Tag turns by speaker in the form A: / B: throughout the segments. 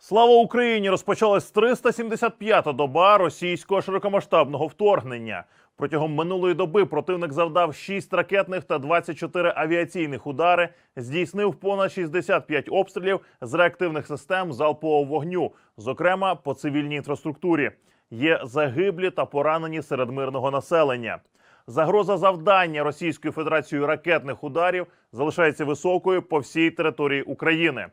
A: Слава Україні! Розпочалась 375-та доба російського широкомасштабного вторгнення. Протягом минулої доби противник завдав 6 ракетних та 24 авіаційних удари, здійснив понад 65 обстрілів з реактивних систем залпового вогню, зокрема по цивільній інфраструктурі. Є загиблі та поранені серед мирного населення. Загроза завдання Російською Федерацією ракетних ударів залишається високою по всій території України.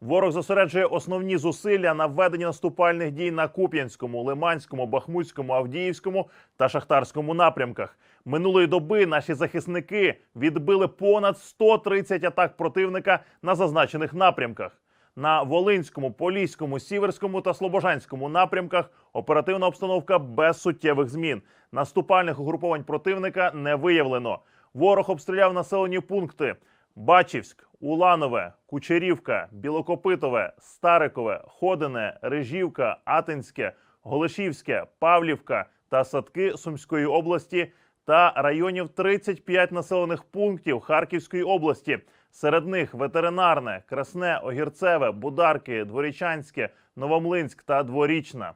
A: Ворог зосереджує основні зусилля на введенні наступальних дій на Куп'янському, Лиманському, Бахмутському, Авдіївському та Шахтарському напрямках. Минулої доби наші захисники відбили понад 130 атак противника на зазначених напрямках. На Волинському, Поліському, Сіверському та Слобожанському напрямках оперативна обстановка без суттєвих змін. Наступальних угруповань противника не виявлено. Ворог обстріляв населені пункти: Бачівськ, Уланове, Кучерівка, Білокопитове, Старикове, Ходине, Рижівка, Атинське, Голишівське, Павлівка та Садки Сумської області та районів 35 населених пунктів Харківської області. Серед них ветеринарне, Красне, Огірцеве, Бударки, Дворічанське, Новомлинськ та Дворічна.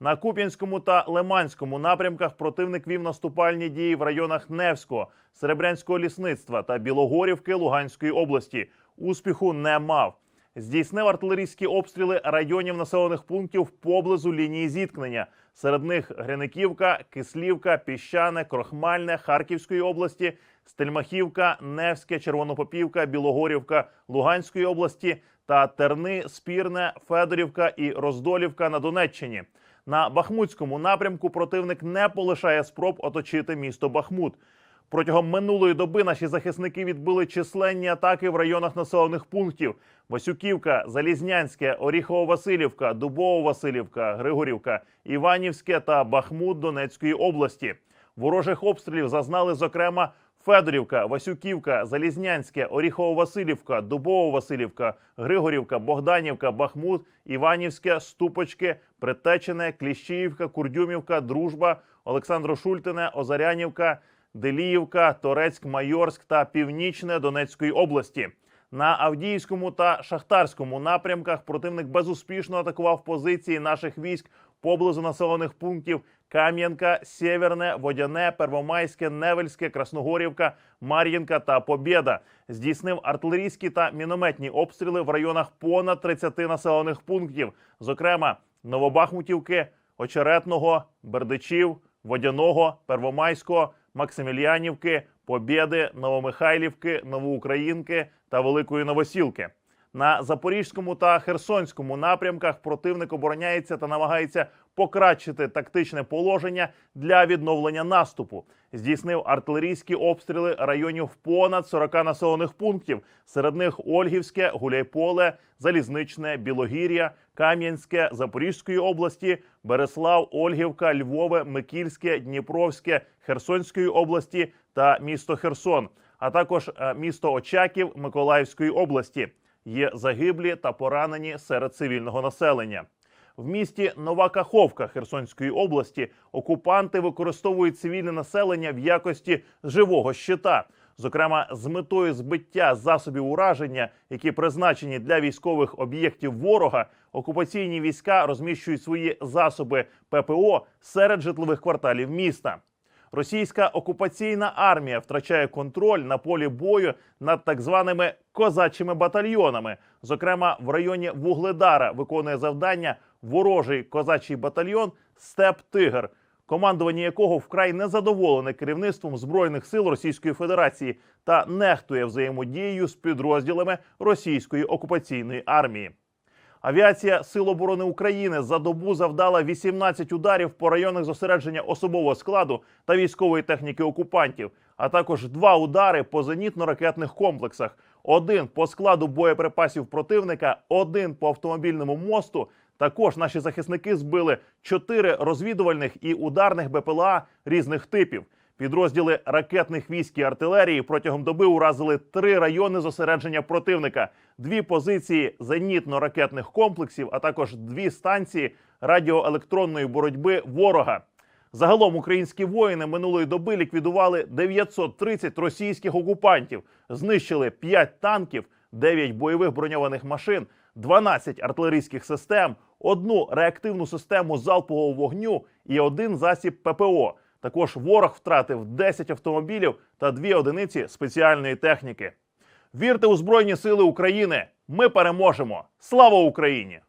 A: На Куп'янському та Лиманському напрямках противник вів наступальні дії в районах Невського, Серебрянського лісництва та Білогорівки Луганської області. Успіху не мав. Здійснив артилерійські обстріли районів населених пунктів поблизу лінії зіткнення. Серед них Гриниківка, Кислівка, Піщане, Крохмальне Харківської області, Стельмахівка, Невське, Червонопопівка, Білогорівка Луганської області та Терни, Спірне, Федорівка і Роздолівка на Донеччині. На Бахмутському напрямку противник не полишає спроб оточити місто Бахмут. Протягом минулої доби наші захисники відбили численні атаки в районах населених пунктів: Васюківка, Залізнянське, Оріхово-Василівка, Дубово-Василівка, Григорівка, Іванівське та Бахмут Донецької області. Ворожих обстрілів зазнали зокрема Федорівка, Васюківка, Залізнянське, Оріхово-Василівка, Дубово-Василівка, Григорівка, Богданівка, Бахмут, Іванівське, Ступочки, Притечене, Кліщіївка, Курдюмівка, Дружба, Олександро-Шультине, Озарянівка, Деліївка, Торецьк, Майорськ та Північне Донецької області. На Авдіївському та Шахтарському напрямках противник безуспішно атакував позиції наших військ поблизу населених пунктів Кам'янка, Сєверне, Водяне, Первомайське, Невельське, Красногорівка, Мар'їнка та Побєда. Здійснив артилерійські та мінометні обстріли в районах понад 30 населених пунктів, зокрема Новобахмутівки, Очеретного, Бердичів, Водяного, Первомайського, Максимілянівки, Побєди, Новомихайлівки, Новоукраїнки та Великої Новосілки. На Запорізькому та Херсонському напрямках противник обороняється та намагається покращити тактичне положення для відновлення наступу. Здійснив артилерійські обстріли районів понад 40 населених пунктів. Серед них Ольгівське, Гуляйполе, Залізничне, Білогір'я, Кам'янське, Запорізької області, Береслав, Ольгівка, Львове, Микільське, Дніпровське, Херсонської області та місто Херсон, а також е, місто Очаків Миколаївської області. Є загиблі та поранені серед цивільного населення. В місті Нова Каховка Херсонської області окупанти використовують цивільне населення в якості живого щита, зокрема з метою збиття засобів ураження, які призначені для військових об'єктів ворога. Окупаційні війська розміщують свої засоби ППО серед житлових кварталів міста. Російська окупаційна армія втрачає контроль на полі бою над так званими козачими батальйонами. Зокрема, в районі Вугледара виконує завдання ворожий козачий батальйон Степ Тигр, командування якого вкрай незадоволене керівництвом збройних сил Російської Федерації та нехтує взаємодією з підрозділами російської окупаційної армії. Авіація Сил оборони України за добу завдала 18 ударів по районах зосередження особового складу та військової техніки окупантів, а також два удари по зенітно-ракетних комплексах: один по складу боєприпасів противника, один по автомобільному мосту. Також наші захисники збили чотири розвідувальних і ударних БПЛА різних типів. Підрозділи ракетних військ і артилерії протягом доби уразили три райони зосередження противника, дві позиції зенітно-ракетних комплексів, а також дві станції радіоелектронної боротьби ворога. Загалом українські воїни минулої доби ліквідували 930 російських окупантів, знищили 5 танків, 9 бойових броньованих машин, 12 артилерійських систем, одну реактивну систему залпового вогню і один засіб ППО. Також ворог втратив 10 автомобілів та 2 одиниці спеціальної техніки. Вірте у Збройні Сили України! Ми переможемо! Слава Україні!